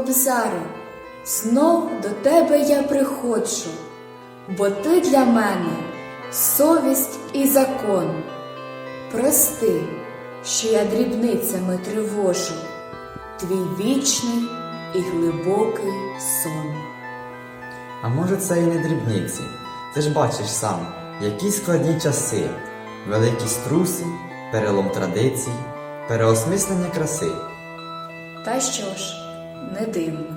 кобзарю, знов до тебе я приходжу, бо ти для мене совість і закон. Прости, що я дрібницями тривожу, твій вічний і глибокий сон. А може це і не дрібниці? Ти ж бачиш сам, які складні часи, великі струси, перелом традицій, переосмислення краси. Та що ж, не дивно,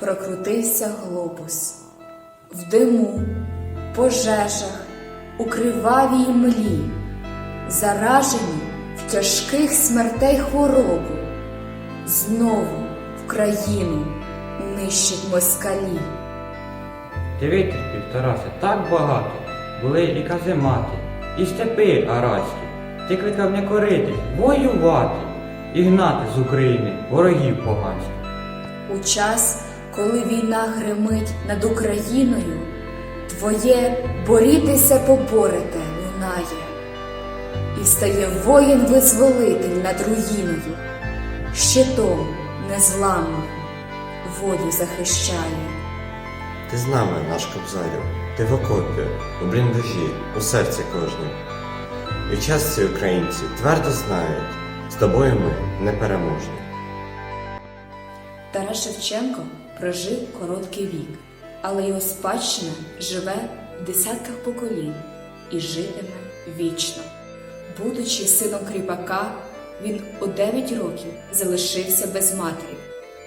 прокрутився глобус. В диму, пожежах, у кривавій млі, заражені в тяжких смертей хворобу, знову в країну нищить москалі. Ти витерпів, Тарасе, так багато. Були і каземати, і степи араські. Ти кликав не корити, воювати і гнати з України ворогів поганських. У час, коли війна гримить над Україною, твоє борітися поборете лунає, і стає воїн-визволитель над руїною, щитом незламним волю захищає. Ти з нами, наш кобзарю, ти в окопі, у бліндажі, у серці кожнім. І часті українці твердо знають, з тобою ми непереможні. Тарас Шевченко прожив короткий вік, але його спадщина живе в десятках поколінь і житиме вічно. Будучи сином кріпака, він у 9 років залишився без матері,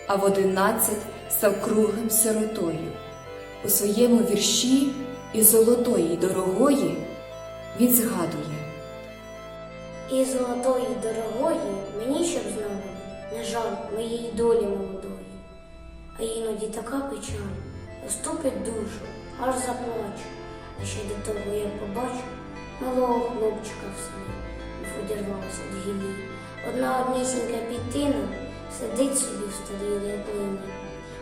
а в 11 став круглим сиротою. У своєму вірші із золотої дорогої він згадує. І золотої дорогої мені щоб знову не жаль моєї долі. Іноді така печаль оступить душу, аж заплачу. А ще до того я побачу малого хлопчика в селі, мов одірвалася від гілі. Одна однісінька пітина сидить собі в старій рядлині.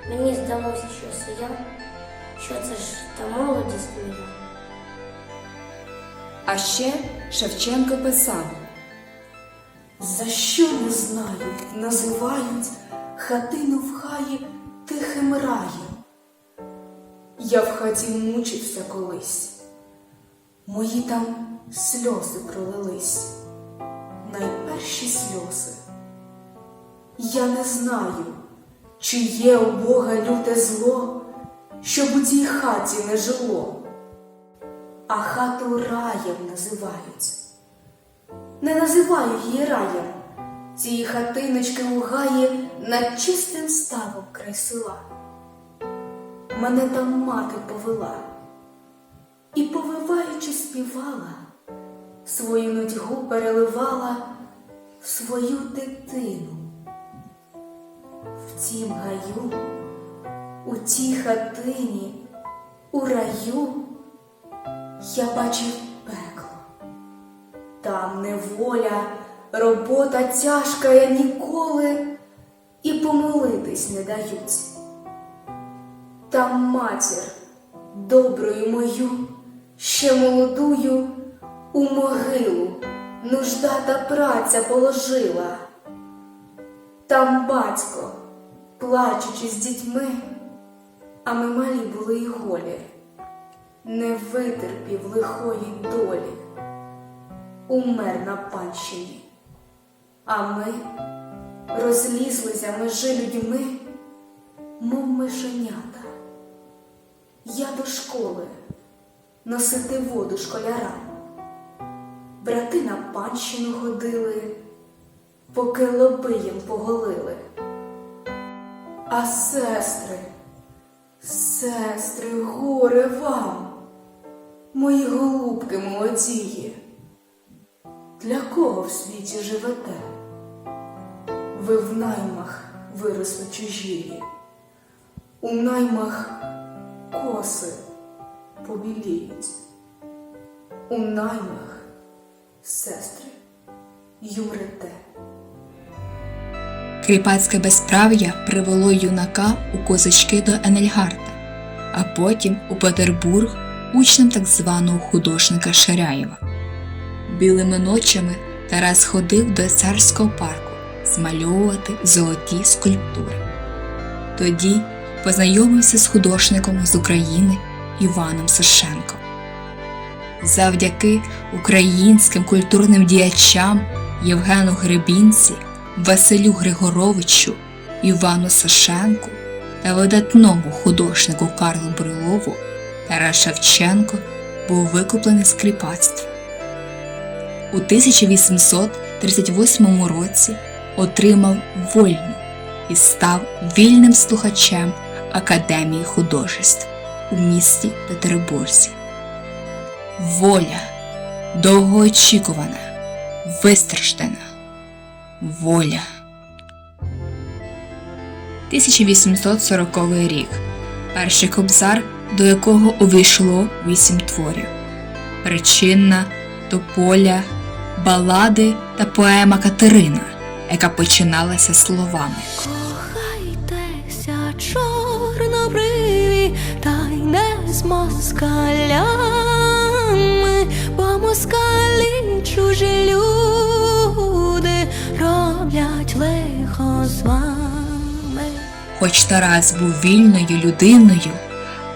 Мені здалося, що це я, що це ж та молодість моя. А ще Шевченко писав. За що не знаю, називають хатину в хаї тихим раєм. Я в хаті мучився колись, мої там сльози пролились, найперші сльози. Я не знаю, чи є у Бога люте зло, щоб у цій хаті не жило, а хату раєм називають. Не називаю її раєм. Цієї хатиночки у гаї над чистим ставом край села. Мене там мати повела і, повиваючи, співала, свою нудьгу переливала в свою дитину. В цім гаю, у тій хатині, у раю я бачив пекло. Там неволя, робота тяжка я ніколи і помолитись не дають. Там матір, доброю мою, ще молодую, у могилу нужда та праця положила. Там батько, плачучи з дітьми, а ми малі були й голі, не витерпів лихої долі умер на панщині. А ми розлізлися межи людьми, мов мишенята. Я до школи носити воду школярам. Брати на панщину ходили, поки лоби їм поголили. А сестри, сестри, горе вам, мої голубки молодії. Для кого в світі живете? Ви в наймах виросли чужії, у наймах коси побіліють, у наймах сестри юмрете. Кріпацьке безправ'я привело юнака у козачки до Енельгарта, а потім у Петербург учнем так званого художника Шаряєва. Білими ночами Тарас ходив до царського парку змальовувати золоті скульптури. Тоді познайомився з художником з України Іваном Сашенком. Завдяки українським культурним діячам Євгену Гребінці, Василю Григоровичу, Івану Сашенку та видатному художнику Карлу Брилову Тарас Шевченко був викуплений з кріпацтва. У 1838 році отримав вольну і став вільним слухачем Академії художеств у місті Петербурзі. Воля довгоочікувана, вистраждана. Воля. 1840 рік. Перший кобзар, до якого увійшло вісім творів: Причинна, Тополя, Балади та поема Катерина, яка починалася словами. Кохайтеся, чорнобриві, та й не з москалями, бо москалі чужі люди роблять лихо з вами. Хоч Тарас був вільною людиною,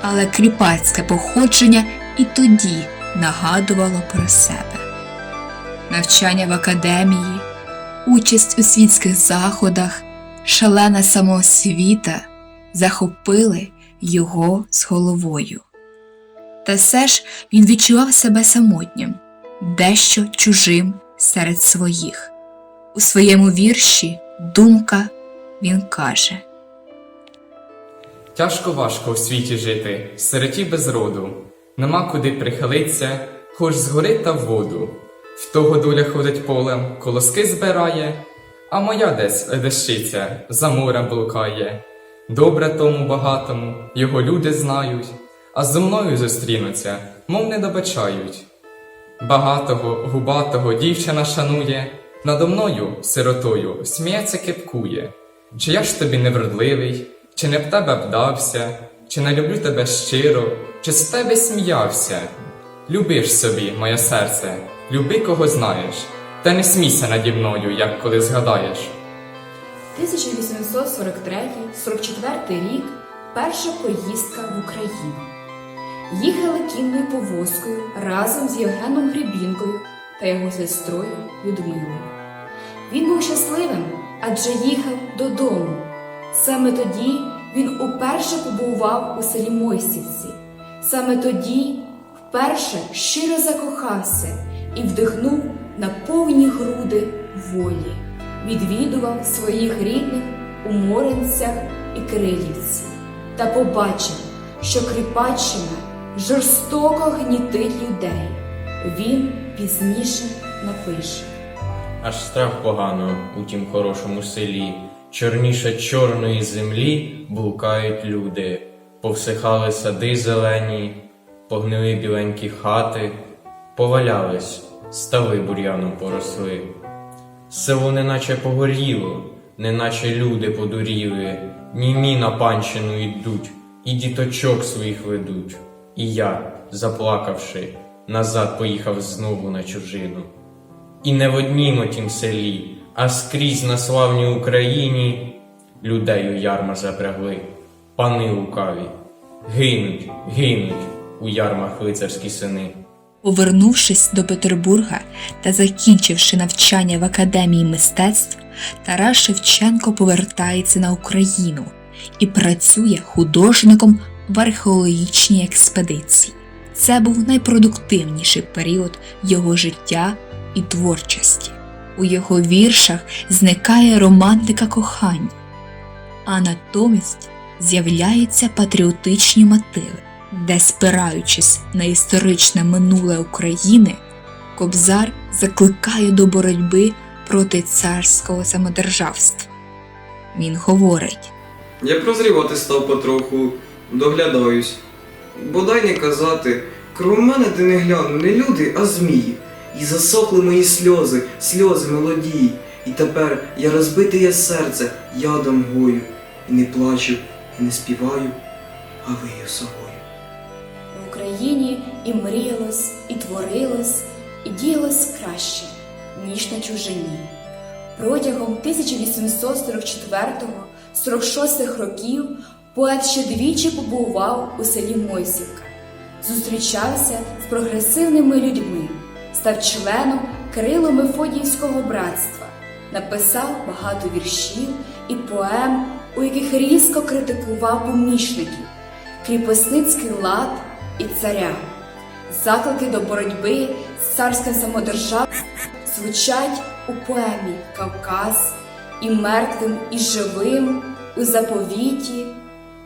але кріпацьке походження і тоді нагадувало про себе. Навчання в академії, участь у світських заходах, шалена самоосвіта захопили його з головою. Та все ж він відчував себе самотнім, дещо чужим серед своїх. У своєму вірші Думка він каже. Тяжко важко в світі жити, в сироті без роду. Нема куди прихилиться, хоч згори та в воду. В того доля ходить полем, колоски збирає, а моя десь дещиця за морем блукає. Добре тому багатому, його люди знають, а зо мною зустрінуться, мов не добачають. Багатого, губатого дівчина шанує, надо мною, сиротою, сміється кипкує. Чи я ж тобі невродливий, чи не б тебе вдався, чи не люблю тебе щиро, чи з тебе сміявся? Любиш собі, моє серце, люби кого знаєш, та не смійся наді мною, як коли згадаєш. 1843-44 рік перша поїздка в Україну. Їхали кінною повозкою разом з Євгеном Гребінкою та його сестрою Людмилою. Він був щасливим, адже їхав додому. Саме тоді він уперше побував у селі Мойсівці. Саме тоді вперше щиро закохався і вдихнув на повні груди волі. Відвідував своїх рідних у Моринцях і Кирилівці та побачив, що Кріпаччина жорстоко гнітить людей. Він пізніше напише. Аж страх погано у тім хорошому селі, чорніше чорної землі блукають люди, повсихали сади зелені, погнили біленькі хати, повалялись, стави бур'яном поросли. Село неначе погоріло, неначе люди подуріли, німі на панщину йдуть, і діточок своїх ведуть. І я, заплакавши, назад поїхав знову на чужину. І не в однім отім селі, а скрізь на славній Україні людей у ярма запрягли, пани лукаві, гинуть, гинуть у ярмах лицарські сини. Повернувшись до Петербурга та закінчивши навчання в Академії мистецтв, Тарас Шевченко повертається на Україну і працює художником в археологічній експедиції. Це був найпродуктивніший період його життя і творчості. У його віршах зникає романтика кохання, а натомість з'являються патріотичні мотиви, де, спираючись на історичне минуле України, Кобзар закликає до боротьби проти царського самодержавства. Він говорить. Я прозрівати став потроху, доглядаюсь. Бодай не казати, крім мене ти не гляну не люди, а змії. І засохли мої сльози, сльози молоді. І тепер я розбите є серце, ядом гою. І не плачу, і не співаю, а вию собою. В Україні і мріялось, і творилось, і діялось краще, ніж на чужині. Протягом 1844-46 років поет ще двічі побував у селі Мойсівка, зустрічався з прогресивними людьми, став членом Кирило Мефодіївського братства, написав багато віршів і поем, у яких різко критикував помічників, кріпосницький лад і царя. Заклики до боротьби з царським самодержавством звучать у поемі Кавказ і мертвим, і живим у заповіті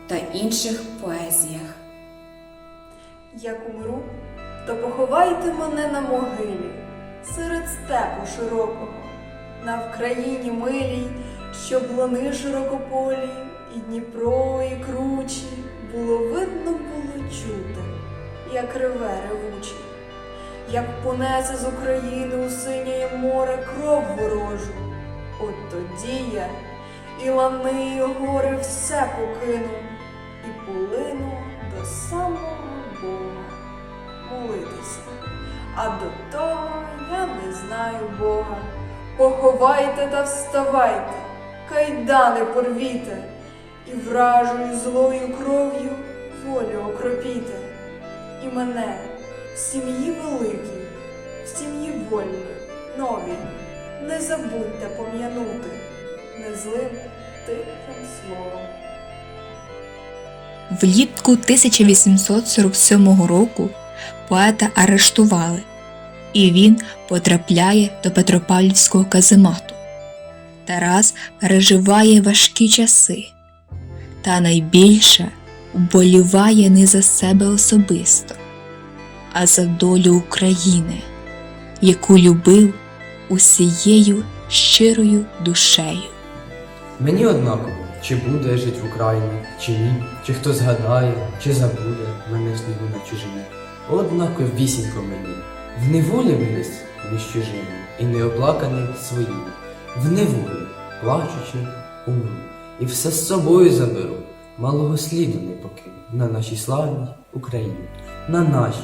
та інших поезіях. Як умру, то поховайте мене на могилі серед степу широкого, на Вкраїні милій, щоб лани широкополі, і Дніпро, і кручі було видно, було чути, як реве ревучі, як понесе з України у синє море кров ворожу. От тоді я і лани, і гори все покину, і полину до самого Бога молитися. А до того я не знаю Бога. Поховайте та вставайте, кайдани порвіте, і вражою злою кров'ю волю окропіте. І мене в сім'ї великій, в сім'ї вольній, новій, не забудьте пом'янути незлим тихим словом. Влітку 1847 року поета арештували, і він потрапляє до Петропавлівського каземату. Тарас переживає важкі часи, та найбільше вболіває не за себе особисто, а за долю України, яку любив усією щирою душею. Мені однаково, чи буде я жить в Україні, чи ні, чи хто згадає, чи забуде мене снігу на чужині. Однаково вісінько мені, в неволі виліз між чужими, і неоплаканий своїми. В неволі, плачучи, умру, і все з собою заберу, малого сліду не покину на нашій славній Україні, на нашій,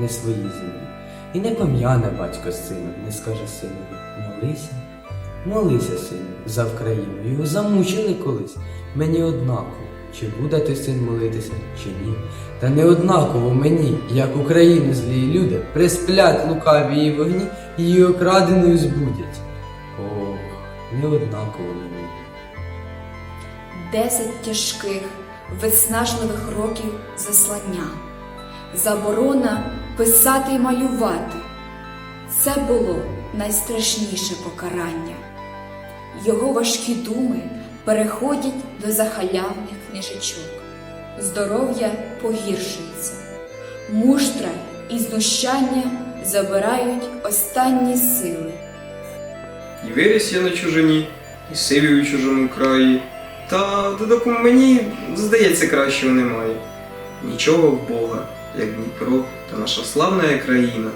не своїй землі. І не пом'яне батько з сином, не скаже синові, молися. Молися, сину, за Вкраїну. Його замучили колись. Мені однаково, чи буде той син молитися, чи ні. Та не однаково мені, як Україну злі люди, присплять лукаві вогні, її окраденою збудять. Ох, не однаково мені. Десять тяжких, виснажливих років заслання, заборона писати і малювати. Це було найстрашніше покарання. Його важкі думи переходять до захалявних книжечок. Здоров'я погіршується, муштра і знущання забирають останні сили. І виріс я на чужині, і сивів у чужому краї. Та додок мені, здається, кращого немає. Нічого в Бога, як Дніпро та наша славна країна.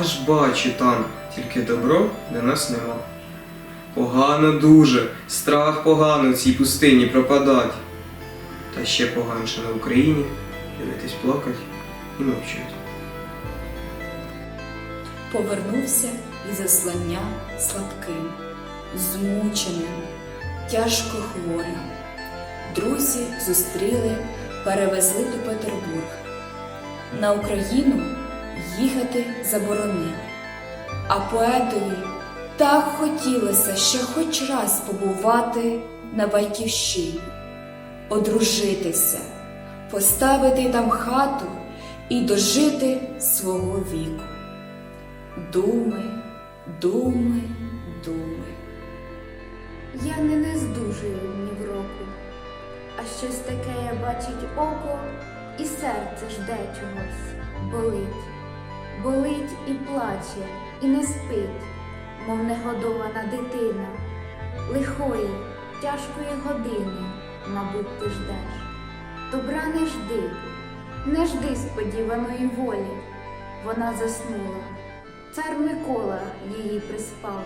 Аж бачу там, тільки добро для нас нема. Погано дуже, страх погано в цій пустині пропадать. Та ще поганше на Україні дивитись плакать і мовчать. Повернувся із заслання слабким, змученим, тяжко хворим. Друзі зустріли, перевезли до Петербурга. На Україну їхати заборонили, а поетові так хотілося ще хоч раз побувати на батьківщині, одружитися, поставити там хату і дожити свого віку. Думи, думи, думи. Я не не здужую ні в року, а щось таке я бачить око, і серце жде чогось, болить, болить і плаче, і не спить, мов негодована дитина. Лихої, тяжкої години, мабуть, ти ждеш. Добра не жди, не жди сподіваної волі. Вона заснула, цар Микола її приспав.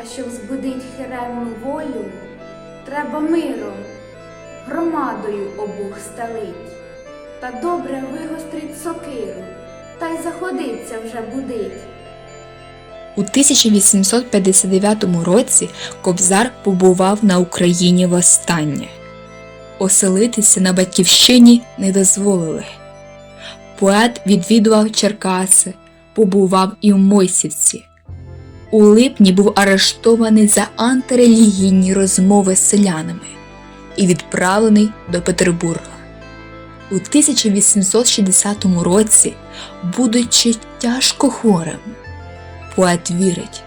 А щоб збудить хирельну волю, треба миром, громадою обух стелить, та добре вигострить сокиру, та й заходиться вже будить. У 1859 році Кобзар побував на Україні востаннє. Оселитися на батьківщині не дозволили. Поет відвідував Черкаси, побував і в Мойсівці. У липні був арештований за антирелігійні розмови з селянами і відправлений до Петербурга. У 1860 році, будучи тяжко хворим, поет вірить,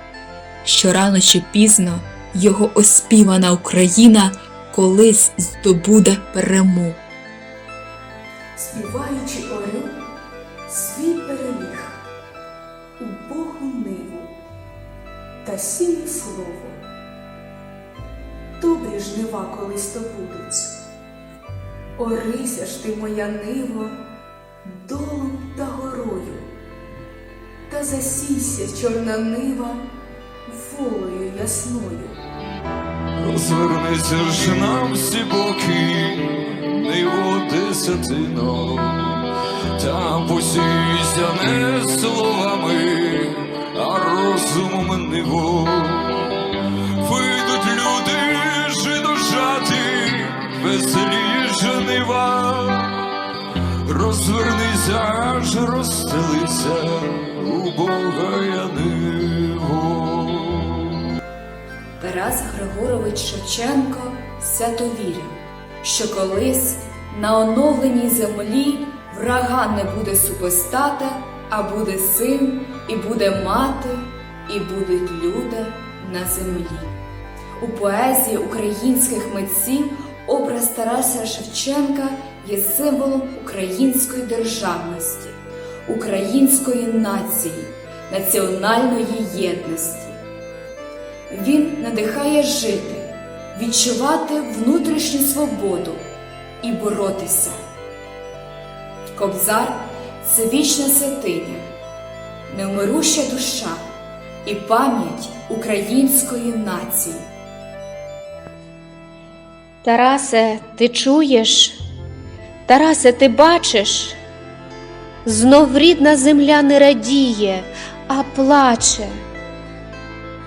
що рано чи пізно його оспівана Україна колись здобуде перемогу. співаючи сіє слово. Добрі жнива колись то будуть. Орися ж ти моя нива долом та горою, та засійся чорна нива волею ясною. Розвернися ж нам всі боки, ниво десятино, та посійся не словами, розумом ниво. Вийдуть люди жидожати, веселі жнива. Розвернися аж розстелися у Бога. Тарас Григорович Шевченко свято вірив, що колись на оновленій землі врага не буде супостата, а буде син, і буде мати, і будуть люди на землі. У поезії українських митців образ Тараса Шевченка є символом української державності, української нації, національної єдності. Він надихає жити, відчувати внутрішню свободу і боротися. Кобзар це вічна святиня, невмируща душа і пам'ять української нації. Тарасе, ти чуєш? Тарасе, ти бачиш? Знов рідна земля не радіє, а плаче.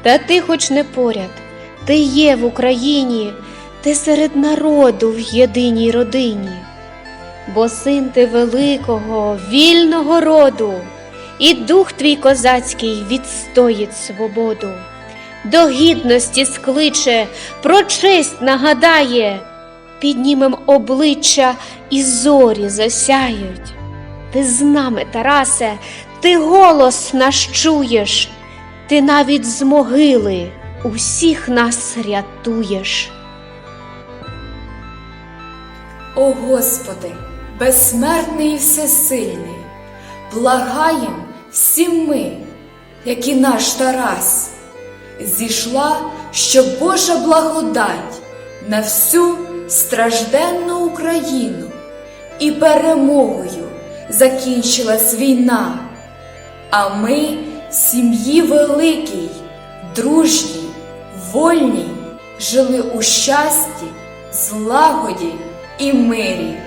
Та ти хоч не поряд, ти є в Україні, ти серед народу в єдиній родині, бо син ти великого, вільного роду, і дух твій козацький відстоїть свободу до гідності скличе, про честь нагадає, піднімем обличчя і зорі засяють. Ти з нами, Тарасе, ти голос наш чуєш, ти навіть з могили усіх нас рятуєш. О Господи, безсмертний і всесильний, благаєм всім ми, як і наш Тарас, зійшла, щоб Божа благодать на всю стражденну Україну і перемогою закінчилась війна, а ми сім'ї великій, дружній, вольній, жили у щасті, злагоді і мирі.